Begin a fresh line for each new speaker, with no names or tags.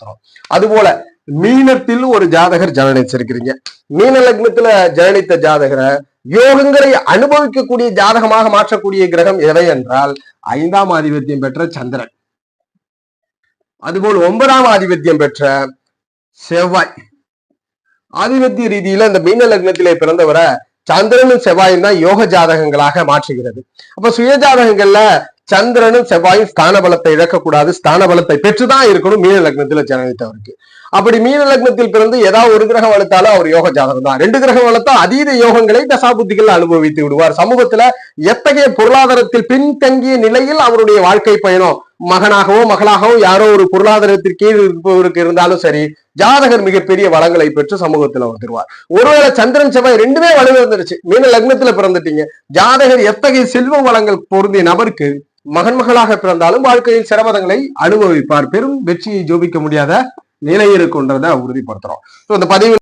உறுதிப்படுத்துறோம் அதுபோல மீனத்தில் ஒரு ஜாதகர் ஜனனிச்சிருக்கிறீங்க. மீன லக்னத்துல ஜனனித்த ஜாதகரை யோகங்களை அனுபவிக்கக்கூடிய ஜாதகமாக மாற்றக்கூடிய கிரகம் எவை என்றால் ஐந்தாம் ஆதிபத்தியம் பெற்ற சந்திரன். அதுபோல் ஒன்பதாம் ஆதிபத்தியம் பெற்ற செவ்வாய். ஆதிபத்திய ரீதியில இந்த மீன லக்னத்திலே பிறந்தவரை சந்திரனும் செவ்வாயும் தான் யோக ஜாதகங்களாக மாற்றுகிறது. அப்ப சுய ஜாதகங்கள்ல சந்திரனும் செவ்வாயும் ஸ்தான பலத்தை இழக்கக்கூடாது. ஸ்தான பலத்தை பெற்றுதான் இருக்கணும் மீன லக்னத்துல ஜனனித்தவருக்கு அப்படி மீன லக்னத்தில் பிறந்து ஏதாவது ஒரு கிரகம் வளர்த்தாலும் அவர் யோக ஜாதகம் தான். ரெண்டு கிரகம் வளர்த்தா அதீத யோகங்களை தசாபுத்திகள் அனுபவித்து விடுவார். சமூகத்துல எத்தகைய பொருளாதாரத்தில் பின்தங்கிய நிலையில் அவருடைய வாழ்க்கை பயணம்? மகனாகவோ மகளாகவோ யாரோ ஒரு பொருளாதாரத்திற்கு கீழ் இருப்பவருக்கு இருந்தாலும் சரி ஜாதகர் மிகப்பெரிய வளங்களை பெற்று சமூகத்துல வந்துருவார் ஒருவேளை சந்திரன் செவ்வாய் ரெண்டுமே வலுவிருந்துருச்சு மீன லக்னத்துல பிறந்துட்டீங்க. ஜாதகர் எத்தகைய செல்வ வளங்கள் பொருந்திய நபருக்கு மகன் மகளாக பிறந்தாலும் வாழ்க்கையில் சிரமதங்களை அனுபவிப்பார். பெரும் வெற்றியை ஜோபிக்க முடியாத நிலை இருக்குன்றதை உறுதிப்படுத்துறோம். இந்த பதிவு